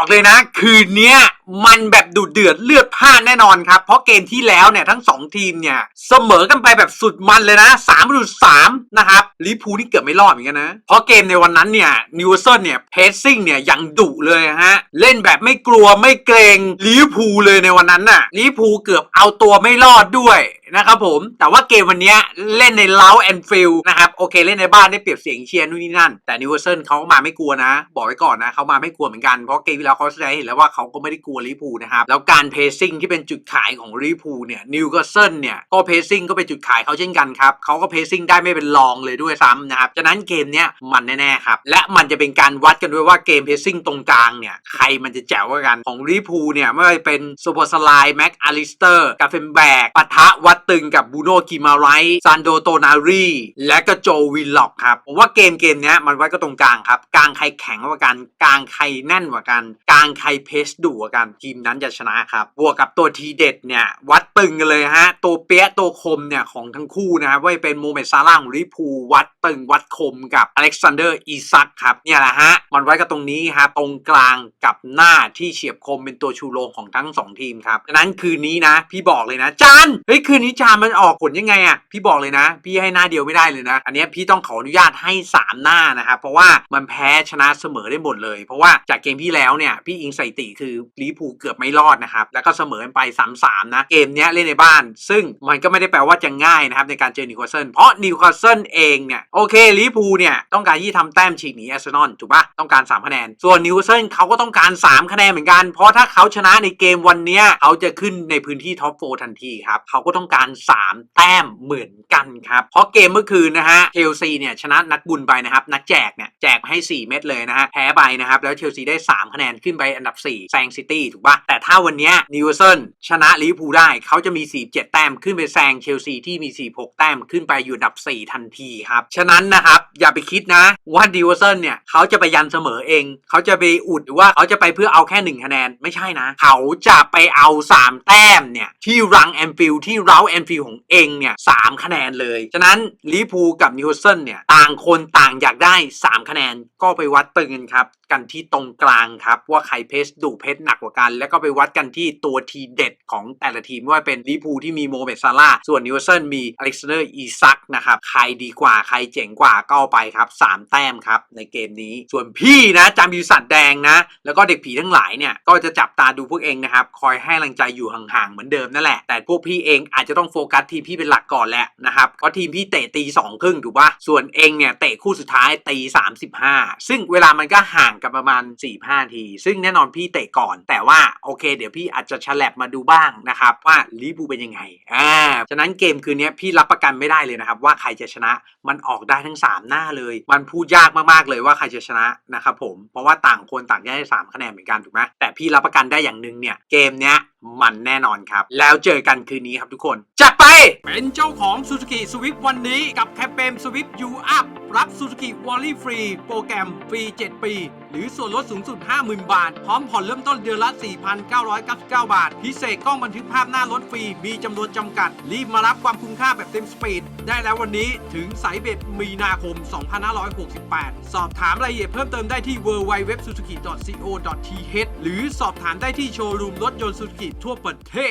บอกเลยนะ คืนเนี้ย มันแบบดุเดือดเลือดพล่านแน่นอนครับ เพราะเกมที่แล้วเนี่ยทั้ง 2 ทีมเนี่ยเสมอกันไปแบบสุดมันเลยนะ3ามดุสามนะครับลิพูนี่เกือบไม่รอดเหมือนกันนะ เพราะเกมในวันนั้นเนี่ยนิวเซนเนี่ยเพสซิ่งเนี่ยยังดุเลยฮะเล่นแบบไม่กลัวไม่เกรงลิพูเลยในวันนั้นน่ะลิพูเกือบเอาตัวไม่รอดด้วยนะครับผมแต่ว่าเกมวันนี้เล่นในเล้าแอนฟิลนะครับโอเคเล่นในบ้านได้เปรียบเสียงเชียร์นู่นนี่นั่น แต่นิวเซนเขามาไม่กลัวนะ บอกไว้ก่อนนะเขามาไม่กลัวเหมือนกันเพราะเกมที่แล้วเขาแสดงเห็นแล้วว่าเขาก็ไม่ได้กลัวลิพูนะครับ แล้วการเพสซิ่งที่เป็นจุดขายของลิพูเนี่ยนิวคาสเซิลเนี่ยก็เพสซิ่งก็เป็นจุดขายเขาเช่นกันครับเขาก็เพสซิ่งได้ไม่เป็นรองเลยด้วยซ้ำนะครับฉะนั้นเกมเนี้ยมันแน่ๆครับและมันจะเป็นการวัดกันด้วยว่าเกมเพสซิ่งตรงกลางเนี่ยใครมันจะแจ๋วกว่ากันของลิพูเนี่ยไม่ว่าจะเป็นซูเปอร์สไลด์แม็กอาลิสเตอร์กาเฟนแบกปะทะวัดตึงกับบูโนกิมาไรซันโดโตนารีและก็โจวิลล็อกครับผมว่าเกมเกมเนี้ยมันวัดก็ตรงกลางครับกลางใครแข็งกว่ากันกลางใครแน่นกว่ากันกลางใครเพสดุกว่ากันทีมนั้นจะชนะครับ บวกกับตัวทีเด็ดเนี่ย วัดตึงกันเลยฮะ ตัวเปี้ยตัวคมเนี่ย ของทั้งคู่นะครับว่าเป็นโมเมดซาร่าของลิเวอร์พูวัดตึงวัดคมกับอเล็กซานเดอร์อีซักครับ เนี่ยแหละฮะ มันไว้กับตรงนี้ครับตรงกลางกับหน้าที่เฉียบคมเป็นตัวชูโรงของทั้งสองทีมครับดังนั้นคืนนี้นะ พี่บอกเลยนะจานเฮ้ยคืนนี้จานมันออกผลยังไงอะพี่บอกเลยนะ พี่ให้หน้าเดียวไม่ได้เลยนะ อันนี้พี่ต้องขออนุญาตให้ 3 หน้านะครับเพราะว่ามันแพ้ชนะเสมอได้หมดเลย เพราะว่าจากเกมที่แล้วเนี่ยพี่อิงสถิติคือลิเวอร์พูเกือบไม่รอดนะครับ แล้วก็เสมอกันไป 3-3 นะ เกมเนี้ยเล่นในบ้าน ซึ่งมันก็ไม่ได้แปลว่าจะง่ายนะครับในการเจอนิวคาสเซิลเพราะนิวคาสเซิลเองเนี่ยโอเคลิพูเนี่ยต้องการที่ทำแต้มฉีกหนีอาร์เซนอลถูกปะต้องการ 3 คะแนน ส่วนนิวคาสเซิลเขาก็ต้องการ 3 คะแนนเหมือนกัน เพราะถ้าเขาชนะในเกมวันเนี้ยเขาจะขึ้นในพื้นที่ท็อปโฟทันทีครับเขาก็ต้องการ 3 แต้มเหมือนกันครับเพราะเกมเมื่อคืนนะฮะเชลซีเนี่ยชนะนักบุญไปนะครับนักแจกเนี่ยแจกให้ 4 เม็ดเลยนะฮะแพ้ไปนะครับแล้วเชลซีได้ 3 คะแนนขึ้นไปอันดับ 4 แซงซิตีถูกปะแต่ถ้าวันนี้นิวเซิลชนะลิเวอร์พูลได้เขาจะมี 47 แต้มขึ้นไปแซงเชลซีที่มี 46 แต้มขึ้นไปอยู่อันดับ 4 ทันทีครับ ฉะนั้นนะครับอย่าไปคิดนะว่านิวเซิลเนี่ยเขาจะไปยันเสมอเอง เขาจะไปอุดหรือว่าเขาจะไปเพื่อเอาแค่ 1 คะแนนไม่ใช่นะ เขาจะไปเอา 3 แต้มเนี่ยที่รังแอนฟิลที่เราแอนฟิลของเองเนี่ยสามคะแนนเลย ฉะนั้นลิเวอร์พูลกับนิวเซิลเนี่ยต่างคนต่างอยากได้ 3 คะแนนก็ไปวัดตึงกันครับกันที่ตรงกลางครับว่าใครเพสดุเพสหนักกว่ากัน แล้วก็ไปวัดกันที่ตัวทีเด็ดของแต่ละทีมว่าเป็นลิพูที่มีโมเมซาร่าส่วนนิวเซิลมีอเล็กซานเดอร์อีซักนะครับใครดีกว่าใครเจ๋งกว่าก็เอาไปครับสามแต้มครับในเกมนี้ ส่วนพี่นะจำยูสัตว์แดงนะ แล้วก็เด็กผีทั้งหลายเนี่ยก็จะจับตาดูพวกเองนะครับคอยให้กำลังใจอยู่ห่างๆเหมือนเดิมนั่นแหละ แต่พวกพี่เองอาจจะต้องโฟกัสทีมพี่เป็นหลักก่อนแหละนะครับเพราะทีมพี่เตะตีสองครึ่งถูกปะส่วนเองเนี่ยเตะคู่สุดท้ายตี35ซึ่งเวลามันก็ห่างกันประมาณ4-5ที ซึ่งแน่นอนพี่เตะก่อนแต่ว่าโอเค เดี๋ยวพี่อาจจะฉลับมาดูบ้างนะครับว่าลิบูเป็นยังไงอ่าฉะนั้นเกมคืนนี้พี่รับประกันไม่ได้เลยนะครับว่าใครจะชนะมันออกได้ทั้ง 3 หน้าเลย มันพูดยากมากๆเลยว่าใครจะชนะนะครับผมเพราะว่าต่างคนต่างได้สามคะแนนเหมือนกันถูกไหมแต่พี่รับประกันได้อย่างหนึ่งเนี่ยเกมเนี้ยมันแน่นอนครับ แล้วเจอกันคืนนี้ครับทุกคน จัดไป เป็นเจ้าของ Suzuki Swift วันนี้กับแคมเปญ Swift U Up รับ Suzuki Wally Free โปรแกรมฟรี 7 ปี หรือส่วนลดสูงสุด 50,000 บาท พร้อมผ่อนเริ่มต้นเดือนละ 4,999 บาท พิเศษกล้องบันทึกภาพหน้ารถฟรี มีจำนวนจำกัด รีบมารับความคุ้มค่าแบบเต็มสปีด ได้แล้ววันนี้ถึงสายเบ็ดมีนาคม 2568 สอบถามรายละเอียดเพิ่มเติมได้ที่ www.suzuki.co.th หรือสอบถามได้ที่โชว์รูมรถยนต์ Suzuki ทั่วประเทศ